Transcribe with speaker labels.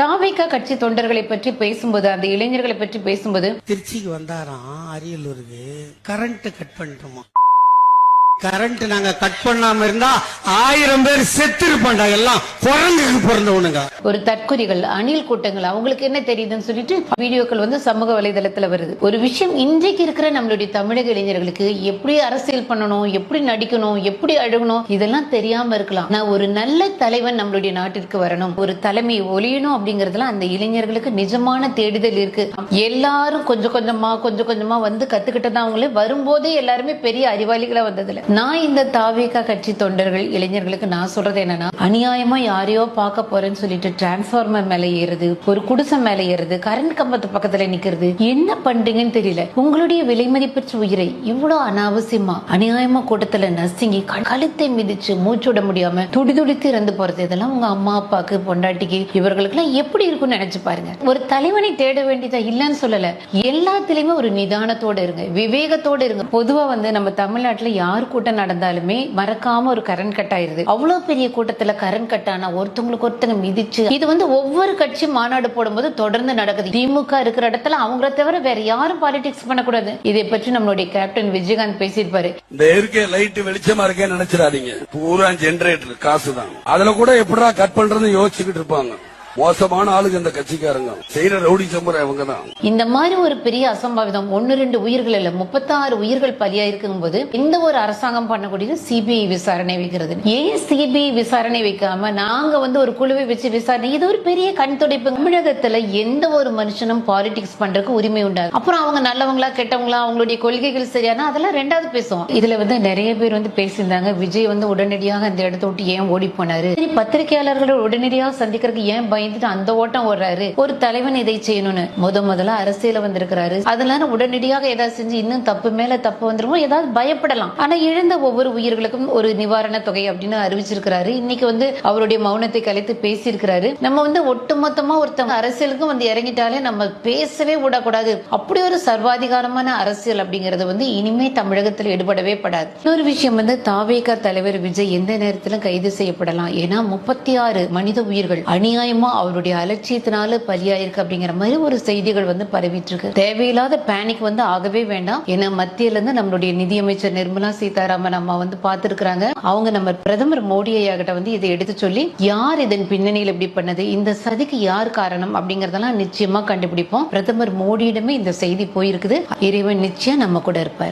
Speaker 1: தாவேக்கா கட்சி தொண்டர்களை பற்றி பேசும்போது அந்த இளைஞர்களை பற்றி பேசும்போது
Speaker 2: திருச்சிக்கு வந்தாராம் அரியலூருக்கு. கரண்ட் கட் பண்ணிட்டோமா? கரண்ட் நாங்க கட் பண்ணாம இருந்தா ஆயிரம் பேர் செத்து இருப்பாண்டா எல்லாம் குரங்குக்கு பிறந்தவனுங்க
Speaker 1: ஒரு தற்கொலைகள் அணில் கூட்டங்கள் அவங்களுக்கு என்ன தெரியுதுன்னு சொல்லிட்டு வீடியோக்கள் வந்து சமூக வலைதளத்துல வருது. ஒரு விஷயம் இன்றைக்கு இருக்கிற நம்மளுடைய தமிழக இளைஞர்களுக்கு எப்படி அரசியல் பண்ணணும் எப்படி நடிக்கணும் எப்படி அழுகணும் இதெல்லாம் தெரியாம இருக்கலாம். நான் ஒரு நல்ல தலைவன் நம்மளுடைய நாட்டிற்கு வரணும். ஒரு தலைமை ஒளியணும் அப்படிங்கறதுல அந்த இளைஞர்களுக்கு நிஜமான தேடுதல் இருக்கு. எல்லாரும் கொஞ்சம் கொஞ்சமா கொஞ்சம் கொஞ்சமா வந்து கத்துக்கிட்டு தான் அவங்களே வரும்போதே எல்லாருமே பெரிய அறிவாளிகளா வந்ததுல நான் இந்த தாவேகா கட்சி தொண்டர்கள் இளைஞர்களுக்கு நான் சொல்றது என்னன்னா அநியாயமா யாரையோ பார்க்க போறேன்னு சொல்லிட்டு டிரான்ஸ்பார்மர் மேல ஏறுது ஒரு குடிசை மேல ஏறுது கரண்ட் கம்பத்து பக்கத்துல நிக்கிறது என்ன பண்றீங்கன்னு தெரியல. உங்களுடைய விலை மதிப்பற்ற உயிரை இவ்வளவு அனாவசியமா அநியாயமா கூட்டத்துல நசுங்கி கழுத்தை மிதிச்சு மூச்சு விட முடியாம துடி துடித்து இறந்து போறது இதெல்லாம் உங்க அம்மா அப்பாக்கு பொண்டாட்டிக்கு இவர்களுக்கு எல்லாம் எப்படி இருக்கும்னு நினைச்சு பாருங்க. ஒரு தலைவனை தேட வேண்டியதா இல்லைன்னு சொல்லல. எல்லாத்துலயுமே ஒரு நிதானத்தோட இருங்க விவேகத்தோட இருங்க. பொதுவா வந்து நம்ம தமிழ்நாட்டுல யாருக்கும் கூட்டம் நடந்தாலுமே மறக்காம ஒரு கரண்ட் கட் ஆயிருது. அவ்வளவு பெரிய கூட்டத்துல கரண்ட் கட் ஆனா ஒருத்தவங்களுக்கு ஒருத்தங்க மிதிச்சு இது வந்து ஒவ்வொரு கட்சி மாநாடு போடும்போது தொடர்ந்து நடக்குது. திமுக இருக்கிற இடத்துல அவங்கள தவிர வேற யாரும் பாலிடிக்ஸ் பண்ணக்கூடாது. இதை பற்றி நம்மளுடைய கேப்டன் விஜயகாந்த் பேசியிருப்பாரு.
Speaker 3: இந்த இருக்க லைட் வெளிச்சமா இருக்கே நினைச்சிடாதீங்க. பூரா ஜென்ரேட்டர் காசு தான் அதுல கூட எப்படா கட் பண்றதுன்னு யோசிச்சுக்கிட்டு இருப்பாங்க. மோசமான ஆளுங்க இந்த கட்சிக்காரங்க. செய்யற ரவுடி சம்பரம் இவங்க தான்
Speaker 1: இந்த மாதிரி ஒரு பெரிய அசம்பாவிதம் ஒன்னு ரெண்டு உயிர்கள் இல்ல முப்பத்தாறு உயிர்கள் பலியாயிருக்கும் போது இந்த ஒரு அரசாங்கம் பண்ணக்கூடியது சிபிஐ விசாரணை வைக்கிறது. ஏன் சிபிஐ விசாரணை வைக்காம நாங்க வந்து ஒரு குழுவை வச்சு விசாரணை? இது ஒரு பெரிய கண் துடைப்பு. தமிழகத்துல எந்த ஒரு மனுஷனும் பாலிடிக்ஸ் பண்றதுக்கு உரிமை உண்டாது. அப்புறம் அவங்க நல்லவங்களா கெட்டவங்களா அவங்களுடைய கொள்கைகள் சரியானா? அதெல்லாம் ரெண்டாவது பேசுவோம். இதுல வந்து நிறைய பேர் வந்து பேசியிருந்தாங்க. விஜய் வந்து உடனடியாக அந்த இடத்த விட்டு ஏன் ஓடி போனாரு? பத்திரிகையாளர்களை உடனடியாக சந்திக்கிறதுக்கு ஏன் பயந்துட்டு அந்த ஓட்டம் ஓடுறாரு. ஒரு தலைவன் இதை செய்யணும்னு. முத முதல்ல அரசியல வந்திருக்கிறாரு. அதனால உடனடியாக ஏதாவது செஞ்சு இன்னும் தப்பு மேல தப்பு வந்துருமோ ஏதாவது பயப்படலாம். ஆனா இழந்த ஒவ்வொரு உயிர்களுக்கும் ஒரு நிவாரண தொகை அப்படின்னு அறிவிச்சிருக்கிறாரு. இன்னைக்கு வந்து அவருடைய மௌனத்தை கலைத்து பேசியிருக்கிறாரு. நம்ம வந்து ஒட்டுமொத்தமா ஒருத்தவங்க அரசியலுக்கும் வந்து இறங்கிட்டாலே நம்ம பேசவே விடக்கூடாது. அப்படி ஒரு சர்வாதிகாரமான அரசியல் அப்படிங்கறது வந்து இனிமே தமிழகத்தில் ஈடுபடவே படாது. இன்னொரு விஷயம் வந்து தாவேகா தலைவர் விஜய் எந்த நேரத்திலும் கைது செய்யப்படலாம். ஏன்னா முப்பத்தி ஆறு மனித உயிர்கள் அநியாயமா அவருடைய அலட்சியத்தினால பலியாயிருக்கு அப்படிங்கிற மாதிரி ஒரு செய்திகள் வந்து பரவிட்டு இருக்கு தேவையில்லாத பேனிக் வந்து ஆகவே வேண்டாம். ஏன்னா மத்தியில இருந்து நம்மளுடைய நிதியமைச்சர் நிர்மலா சீதாராமன் அம்மா வந்து பார்த்திருக்கிறாங்க. அவங்க நம்ம பிரதமர் மோடி ஐயா கிட்ட வந்து இதை எடுத்து சொல்லி யார் இதன் பின்னணியில் இப்படி பண்ணது? இந்த சதிக்கு யார் காரணம்? அப்படிங்கறதெல்லாம் நிச்சயமா கண்டுபிடிப்போம். பிரதமர் மோடியிடமே இந்த செய்தி போயிருக்குது. இறைவன் நிச்சயம் நம்ம கூட இருப்பார்.